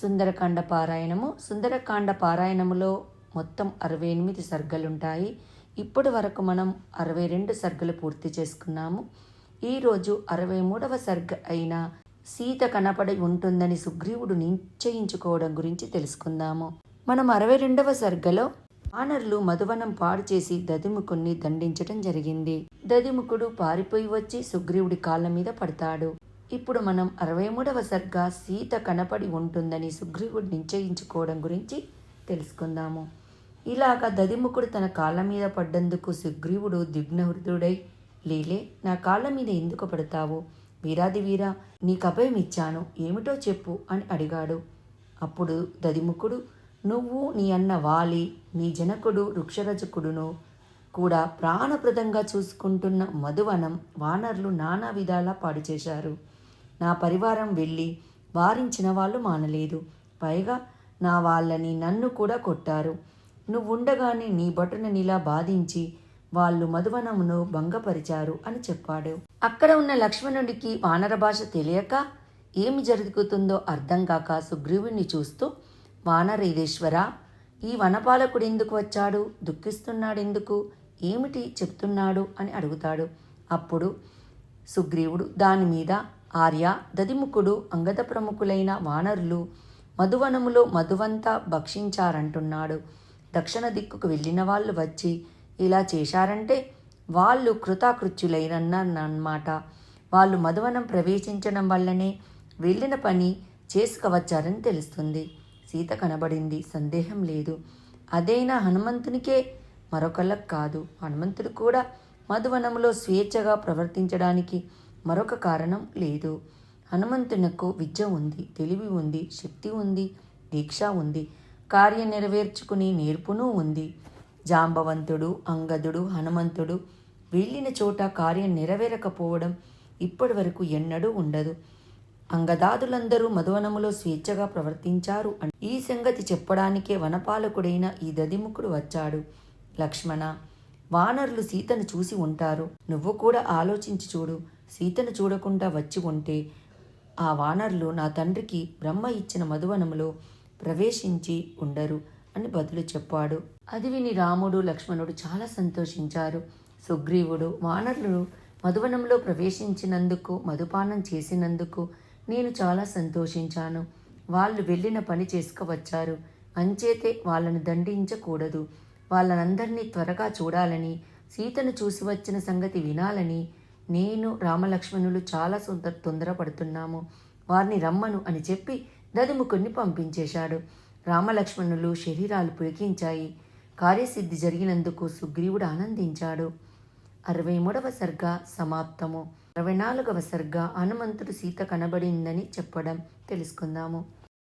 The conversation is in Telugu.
సుందరకాండ పారాయణము. సుందరకాండ పారాయణములో మొత్తం అరవై ఎనిమిది సర్గలుంటాయి. ఇప్పటి వరకు మనం అరవై రెండు సర్గలు పూర్తి చేసుకున్నాము. ఈరోజు అరవై మూడవ సర్గ అయిన సీత కనపడి ఉంటుందని సుగ్రీవుడు నిశ్చయించుకోవడం గురించి తెలుసుకుందాము. మనం అరవై రెండవ సర్గలో వానరులు మధువనం పాడు చేసి దదిముకుణ్ణి దండించటం జరిగింది. దదిముకుడు పారిపోయి వచ్చి సుగ్రీవుడి కాళ్ళ మీద పడతాడు. ఇప్పుడు మనం అరవై మూడవ సర్గ సీత కనపడి ఉంటుందని సుగ్రీవుడు నిశ్చయించుకోవడం గురించి తెలుసుకుందాము. ఇలాగ దదిముఖుడు తన కాళ్ళ మీద పడ్డందుకు సుగ్రీవుడు దిగ్నహృదుడై లీలే నా కాళ్ళ మీద ఎందుకు పడతావు? వీరాది వీరా నీకు అభయం ఇచ్చాను. ఏమిటో చెప్పు అని అడిగాడు. అప్పుడు దదిముఖుడు నువ్వు నీ అన్న వాలి నీ జనకుడు వృక్షరజకుడును కూడా ప్రాణప్రదంగా చూసుకుంటున్న మధువనం వానర్లు నానా విధాలా పాడు చేశారు. నా పరివారం వెళ్ళి వారించిన వాళ్ళు మానలేదు. పైగా నా వాళ్ళని నన్ను కూడా కొట్టారు. నువ్వుండగానే నీ బటుననిలా బాధించి వాళ్ళు మధువనమును భంగపరిచారు అని చెప్పాడు. అక్కడ ఉన్న లక్ష్మణుడికి వానర భాష తెలియక ఏమి జరుగుతుందో అర్థం కాక సుగ్రీవుణ్ణి చూస్తూ వానరేదేశ్వర ఈ వనపాలకుడు ఎందుకు వచ్చాడు? దుఃఖిస్తున్నాడెందుకు? ఏమిటి చెప్తున్నాడు? అని అడుగుతాడు. అప్పుడు సుగ్రీవుడు దాని మీద ఆర్య దదిముఖుడు అంగద ప్రముఖులైన వానరులు మధువనములో మధువంతా భక్షించారంటున్నాడు. దక్షిణ దిక్కుకు వెళ్ళిన వాళ్ళు వచ్చి ఇలా చేశారంటే వాళ్ళు కృతాకృత్యులైనన్నమాట వాళ్ళు మధువనం ప్రవేశించడం వల్లనే వెళ్ళిన పని చేసుకవచ్చారని తెలుస్తుంది. సీత కనబడింది. సందేహం లేదు. అదైనా హనుమంతునికే మరొకళ్ళకు కాదు. హనుమంతుడు కూడా మధువనంలో స్వేచ్ఛగా ప్రవర్తించడానికి మరొక కారణం లేదు. హనుమంతునకు విద్య ఉంది తెలివి ఉంది శక్తి ఉంది దీక్ష ఉంది కార్యం నెరవేర్చుకుని నేర్పును ఉంది. జాంబవంతుడు అంగదుడు హనుమంతుడు వెళ్ళిన చోట కార్యం నెరవేరకపోవడం ఇప్పటి వరకు ఎన్నడూ ఉండదు. అంగదాదులందరూ మధువనములో స్వేచ్ఛగా ప్రవర్తించారు ఈ సంగతి చెప్పడానికే వనపాలకుడైన ఈ దదిముఖుడు వచ్చాడు. లక్ష్మణ వానరులు సీతను చూసి ఉంటారు. నువ్వు కూడా ఆలోచించి చూడు. సీతను చూడకుండా వచ్చి ఉంటే ఆ వానరులు నా తండ్రికి బ్రహ్మ ఇచ్చిన మధువనములో ప్రవేశించి ఉండరు అని బదులు చెప్పాడు. అది విని రాముడు లక్ష్మణుడు చాలా సంతోషించారు. సుగ్రీవుడు వానరులు మధువనంలో ప్రవేశించినందుకు మధుపానం చేసినందుకు నేను చాలా సంతోషించాను. వాళ్ళు వెళ్ళిన పని చేసుకువచ్చారు. అంచేతే వాళ్ళను దండించకూడదు. వాళ్ళనందరినీ త్వరగా చూడాలని సీతను చూసి వచ్చిన సంగతి వినాలని నేను రామలక్ష్మణులు చాలా సుందర తొందరపడుతున్నాము. వారిని రమ్మను అని చెప్పి దదిముకుని పంపించేశాడు. రామలక్ష్మణులు శరీరాలు పులికించాయి కార్యసిద్ధి జరిగినందుకు సుగ్రీవుడు ఆనందించాడు. అరవై మూడవ సర్గ సమాప్తము. అరవై నాలుగవ సర్గ హనుమంతుడు సీత కనబడిందని చెప్పడం తెలుసుకుందాము.